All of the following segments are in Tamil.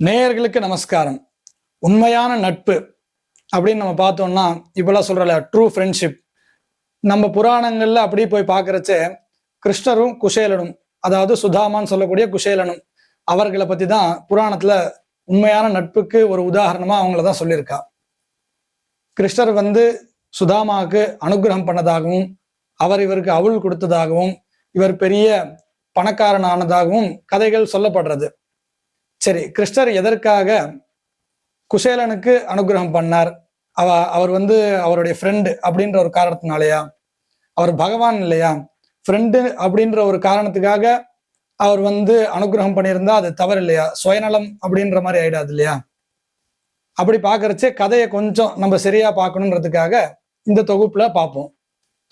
நேயர்களுக்கு நமஸ்காரம். உண்மையான நட்பு அப்படின்னு நம்ம பார்த்தோம்னா இப்பெல்லாம் சொல்றல ட்ரூ ஃப்ரெண்ட்ஷிப் நம்ம புராணங்கள்ல அப்படியே போய் பார்க்கறச்ச கிருஷ்ணரும் குஷேலனும் அதாவது சுதாமான்னு சொல்லக்கூடிய குஷேலனும் அவர்களை பத்தி தான் புராணத்துல உண்மையான நட்புக்கு ஒரு உதாரணமா அவங்கள தான் சொல்லியிருக்கா. கிருஷ்ணர் வந்து சுதாமாவுக்கு அனுகிரகம் பண்ணதாகவும் அவர் இவருக்கு அவுள் கொடுத்ததாகவும் இவர் பெரிய பணக்காரனானதாகவும் கதைகள் சொல்லப்படுறது. சரி கிருஷ்ணர் எதற்காக குசேலனுக்கு அனுகிரகம் பண்ணார்? அவ அவர் வந்து அவருடைய ஃப்ரெண்டு அப்படின்ற ஒரு காரணத்தினாலயா? அவர் பகவான் இல்லையா? ஃப்ரெண்டு அப்படின்ற ஒரு காரணத்துக்காக அவர் வந்து அனுகிரகம் பண்ணியிருந்தா அது தவறு இல்லையா சுயநலம் அப்படின்ற மாதிரி ஆயிடாது இல்லையா? அப்படி பார்க்கறச்சே கதையை கொஞ்சம் நம்ம சரியா பார்க்கணுன்றதுக்காக இந்த தொகுப்புல பார்ப்போம்.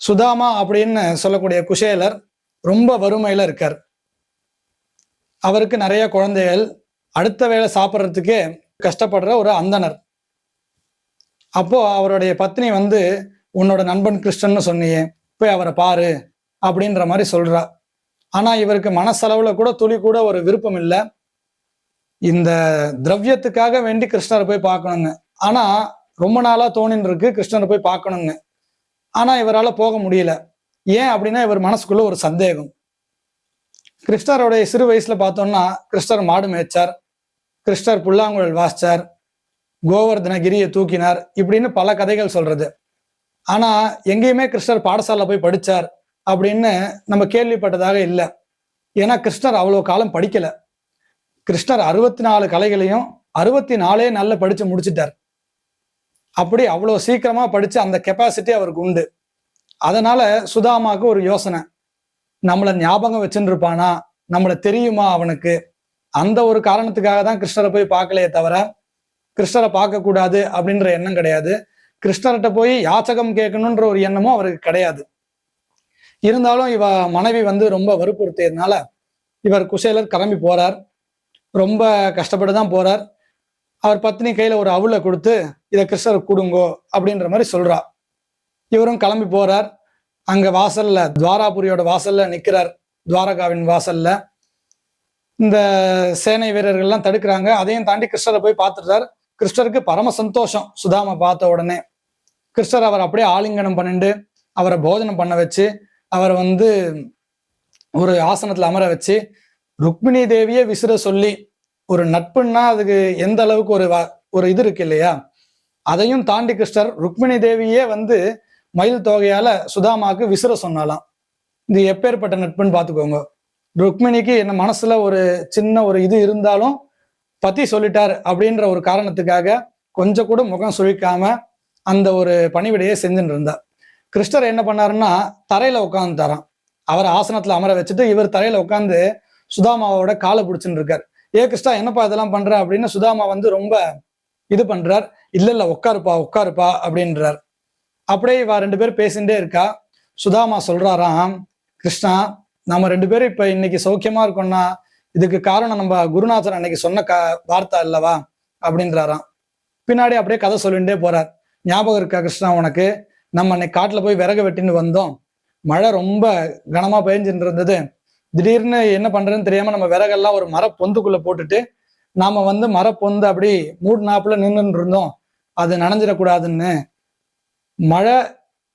சுதாமா அப்படின்னு சொல்லக்கூடிய குஷேலர் ரொம்ப வறுமையில இருக்கார். அவருக்கு நிறைய குழந்தைகள் அடுத்த வேளை சாப்பிட்றதுக்கே கஷ்டப்படுற ஒரு அந்தனர் அப்போ அவருடைய பத்னி வந்து உன்னோட நண்பன் கிருஷ்ணன்னு சொன்னியே போய் அவரை பாரு அப்படின்ற மாதிரி சொல்றா. ஆனா இவருக்கு மனசளவுல கூட துளி கூட ஒரு விருப்பம் இல்லை. இந்த திரவியத்துக்காக வேண்டி கிருஷ்ணரை போய் பார்க்கணுங்க. ஆனா ரொம்ப நாளா தோணின்னு இருக்கு கிருஷ்ணரை போய் பார்க்கணுங்க. ஆனா இவரால் போக முடியல. ஏன் அப்படின்னா இவர் மனசுக்குள்ள ஒரு சந்தேகம். கிருஷ்ணருடைய சிறு வயசுல பார்த்தோம்னா கிருஷ்ணர் மாடு மேய்ச்சார். கிருஷ்ணர் புல்லாங்குழல் வாசிச்சார் கோவர்தனகிரியை தூக்கினார் இப்படின்னு பல கதைகள் சொல்றது. ஆனா எங்கேயுமே கிருஷ்ணர் பாடசாலை போய் படிச்சார் அப்படின்னு நம்ம கேள்விப்பட்டதாக இல்லை. ஏன்னா கிருஷ்ணர் அவ்வளோ காலம் படிக்கல. கிருஷ்ணர் அறுபத்தி நாலு கலைகளையும் அறுபத்தி நாலே நல்ல படிச்சு முடிச்சிட்டார். அப்படி அவ்வளோ சீக்கிரமா படிச்சு அந்த கெப்பாசிட்டி அவருக்கு உண்டு. அதனால சுதாமாவுக்கு ஒரு யோசனை. நம்மளை ஞாபகம் வச்சுருப்பானா நம்மளை தெரியுமா அவனுக்கு? அந்த ஒரு காரணத்துக்காக தான் கிருஷ்ணரை போய் பார்க்கலையே தவிர கிருஷ்ணரை பார்க்கக்கூடாது அப்படின்ற எண்ணம் கிடையாது. கிருஷ்ணர்கிட்ட போய் யாச்சகம் கேட்கணுன்ற ஒரு எண்ணமும் அவருக்கு கிடையாது. இருந்தாலும் இவ மனைவி வந்து ரொம்ப வற்புறுத்தியதுனால இவர் குசேலர் கிளம்பி போறார். ரொம்ப கஷ்டப்பட்டு தான் போறார். அவர் பத்னி கையில ஒரு அவுளை கொடுத்து இதை கிருஷ்ணர் கொடுங்கோ அப்படின்ற மாதிரி சொல்றா. இவரும் கிளம்பி போறார். அங்க வாசல்ல துவாராபுரியோட வாசல்ல நிக்கிறார். துவாரகாவின் வாசல்ல. இந்த சேனை வீரர்கள்லாம் தடுக்கிறாங்க. அதையும் தாண்டி கிருஷ்ணரை போய் பார்த்துட்டார். கிருஷ்ணருக்கு பரம சந்தோஷம். சுதாமா பார்த்த உடனே கிருஷ்ணர் அவர் அப்படியே ஆலிங்கனம் பண்ணிட்டு அவரை போஜனம் பண்ண வச்சு அவரை வந்து ஒரு ஆசனத்துல அமர வச்சு ருக்மிணி தேவியே விசிற சொல்லி ஒரு நட்புன்னா அதுக்கு எந்த அளவுக்கு ஒரு வ- ஒரு இது இருக்கு இல்லையா? அதையும் தாண்டி கிருஷ்ணர் ருக்மிணி தேவியே வந்து மயில் தொகையால சுதாமாவுக்கு விசிற சொன்னாலாம். இது எப்பேற்பட்ட நட்புன்னு பார்த்துக்கோங்க. ருக்மிணிக்கு என்ன மனசுல ஒரு சின்ன ஒரு இது இருந்தாலும் பத்தி சொல்லிட்டார் அப்படின்ற ஒரு காரணத்துக்காக கொஞ்சம் கூட முகம் சுழிக்காம அந்த ஒரு பணிவிடையை செஞ்சுட்டு இருந்தார். கிருஷ்ணர் என்ன பண்ணாருன்னா தரையில உட்காந்துட்டாராம் அவர் ஆசனத்துல அமர வச்சுட்டு இவர் தரையில உட்காந்து சுதாமாவோட காலை பிடிச்சின்னு இருக்கார். ஏ கிருஷ்ணா என்னப்பா இதெல்லாம் பண்ற? அப்படின்னு சுதாமா வந்து ரொம்ப இது பண்றார். இல்ல இல்ல உட்காருப்பா உட்காருப்பா அப்படின்றார். அப்படியே இவ ரெண்டு பேரும் பேசிட்டே இருக்கா. சுதாமா சொல்றாராம் கிருஷ்ணா நம்ம ரெண்டு பேரும் இப்ப இன்னைக்கு சௌக்கியமா இருக்கோம்னா இதுக்கு காரணம் நம்ம குருநாதர் அன்னைக்கு சொன்ன க வார்த்தை அல்லவா? அப்படின்றாராம். பின்னாடி அப்படியே கதை சொல்லிட்டே போறார். ஞாபகம் இருக்கா கிருஷ்ணா உனக்கு? நம்ம அன்னைக்கு காட்டுல போய் விறகு வெட்டின்னு வந்தோம். மழை ரொம்ப கனமா பெஞ்சுட்டு இருந்தது திடீர்னு என்ன பண்றதுன்னு தெரியாம நம்ம விறகெல்லாம் ஒரு மர பொந்துக்குள்ள போட்டுட்டு நாம வந்து மர பொந்து அப்படி மூடு நாப்புல நின்றுட்டு இருந்தோம். அது நனைஞ்சிடக்கூடாதுன்னு. மழை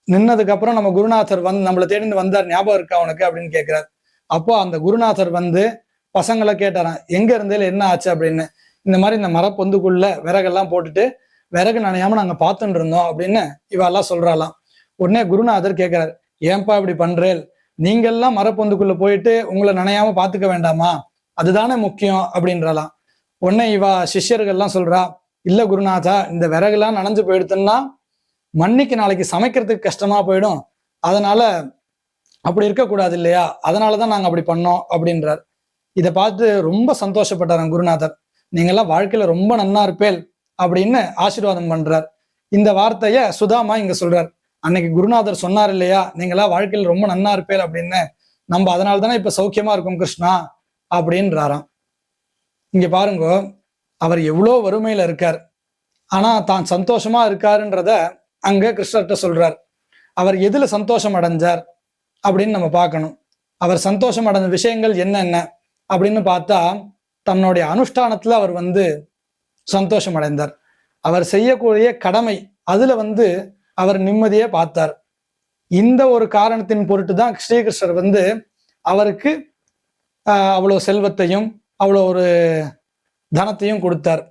நின்னதுக்கு அப்புறம் நம்ம குருநாதர் வந்து நம்மளை தேடிந்து வந்தார் ஞாபகம் இருக்கா உனக்கு? அப்படின்னு கேட்கிறார் அப்போ அந்த குருநாதர் வந்து பசங்களை கேட்டாராம் எங்க இருந்தேல என்ன ஆச்சு? அப்படின்னு. இந்த மாதிரி இந்த மரப்பொந்துக்குள்ள விறகெல்லாம் போட்டுட்டு விறகு நனையாம நாங்க பார்த்துட்டு இருந்தோம் அப்படின்னு இவெல்லாம் சொல்றாளாம். உடனே குருநாதர் கேட்கிறார் ஏன்பா இப்படி பண்றேல்? நீங்கெல்லாம் மரப்பொந்துக்குள்ள போயிட்டு உங்களை நனையாம பாத்துக்க வேண்டாமா? அதுதானே முக்கியம் அப்படின்றாலாம் உடனே இவா சிஷ்யர்கள்லாம் சொல்றா இல்ல குருநாதா இந்த விறகுலாம் நனைஞ்சு போயிடுத்துன்னா மண்ணிக்கு நாளைக்கு சமைக்கிறதுக்கு கஷ்டமா போயிடும். அதனால அப்படி இருக்கக்கூடாது இல்லையா? அதனாலதான் நாங்க அப்படி பண்ணோம் அப்படின்றார். இதை பார்த்து ரொம்ப சந்தோஷப்பட்டாராம் குருநாதர். நீங்கெல்லாம் வாழ்க்கையில ரொம்ப நன்னா இருப்பேல் அப்படின்னு ஆசீர்வாதம் பண்றார். இந்த வார்த்தைய சுதாமா இங்க சொல்றார். அன்னைக்கு குருநாதர் சொன்னார் இல்லையா? நீங்களாம் வாழ்க்கையில ரொம்ப நன்னா இருப்பேல் அப்படின்னு. நம்ம அதனால தானே இப்ப சௌக்கியமா இருக்கும் கிருஷ்ணா அப்படின்றாராம். இங்க பாருங்க அவர் எவ்வளோ வறுமையில இருக்கார். ஆனா தான் சந்தோஷமா இருக்காருன்றத அங்க கிருஷ்ணர்கிட்ட சொல்றார் அவர் எதுல சந்தோஷம் அடைஞ்சார் அப்படின்னு நம்ம பார்க்கணும். அவர் சந்தோஷம் அடைஞ்ச விஷயங்கள் என்னென்ன அப்படின்னு பார்த்தா தன்னுடைய அனுஷ்டானத்துல அவர் வந்து சந்தோஷம் அடைந்தார். அவர் செய்யக்கூடிய கடமை அதுல வந்து அவர் நிம்மதியை பார்த்தார். இந்த ஒரு காரணத்தின் பொருட்டு தான் ஸ்ரீகிருஷ்ணர் வந்து அவருக்கு அவ்வளோ செல்வத்தையும் அவ்வளோ ஒரு தனத்தையும் கொடுத்தார்.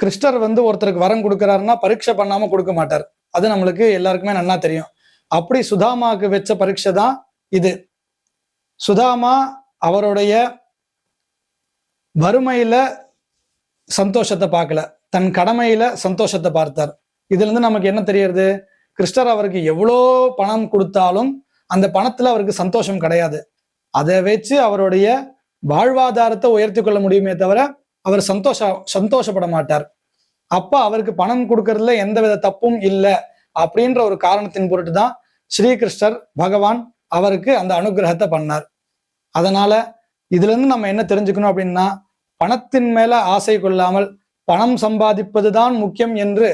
கிருஷ்ணர் வந்து ஒருத்தருக்கு வரம் கொடுக்குறாருன்னா பரீட்சை பண்ணாம கொடுக்க மாட்டார். அது நம்மளுக்கு எல்லாருக்குமே நன்னா தெரியும். அப்படி சுதாமாவுக்கு வச்ச பரீட்சை தான் இது. சுதாமா அவருடைய வறுமையில சந்தோஷத்தை பார்க்கல. தன் கடமையில சந்தோஷத்தை பார்த்தார். இதுல இருந்து நமக்கு என்ன தெரியறது? கிறிஸ்டர் அவருக்கு எவ்வளோ பணம் கொடுத்தாலும் அந்த பணத்துல அவருக்கு சந்தோஷம் கிடையாது. அதை வச்சு அவருடைய வாழ்வாதாரத்தை உயர்த்தி கொள்ள முடியுமே தவிர அவர் சந்தோஷ சந்தோஷப்பட மாட்டார் அப்பா அவருக்கு பணம் கொடுக்கறதுல எந்தவித தப்பும் இல்லை அப்படின்ற ஒரு காரணத்தின் பொருட்டு தான் ஸ்ரீகிருஷ்ணர் பகவான் அவருக்கு அந்த அனுகிரகத்தை பண்ணார். அதனால இதுல இருந்து நம்ம என்ன தெரிஞ்சுக்கணும் அப்படின்னா பணத்தின் மேல ஆசை கொள்ளாமல் பணம் சம்பாதிப்பது தான் முக்கியம் என்று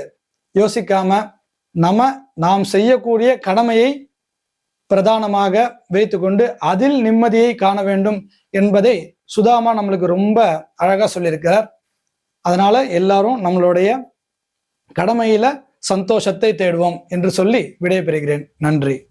யோசிக்காம நம்ம நாம் செய்யக்கூடிய கடமையை பிரதானமாக வைத்துக்கொண்டு அதில் நிம்மதியை காண வேண்டும் என்பதை சுதாமா நம்மளுக்கு ரொம்ப அழகா சொல்லியிருக்கிறார். அதனால எல்லாரும் நம்மளுடைய கடமையில சந்தோஷத்தை தேடுவோம் என்று சொல்லி விடைபெறுகிறேன். நன்றி.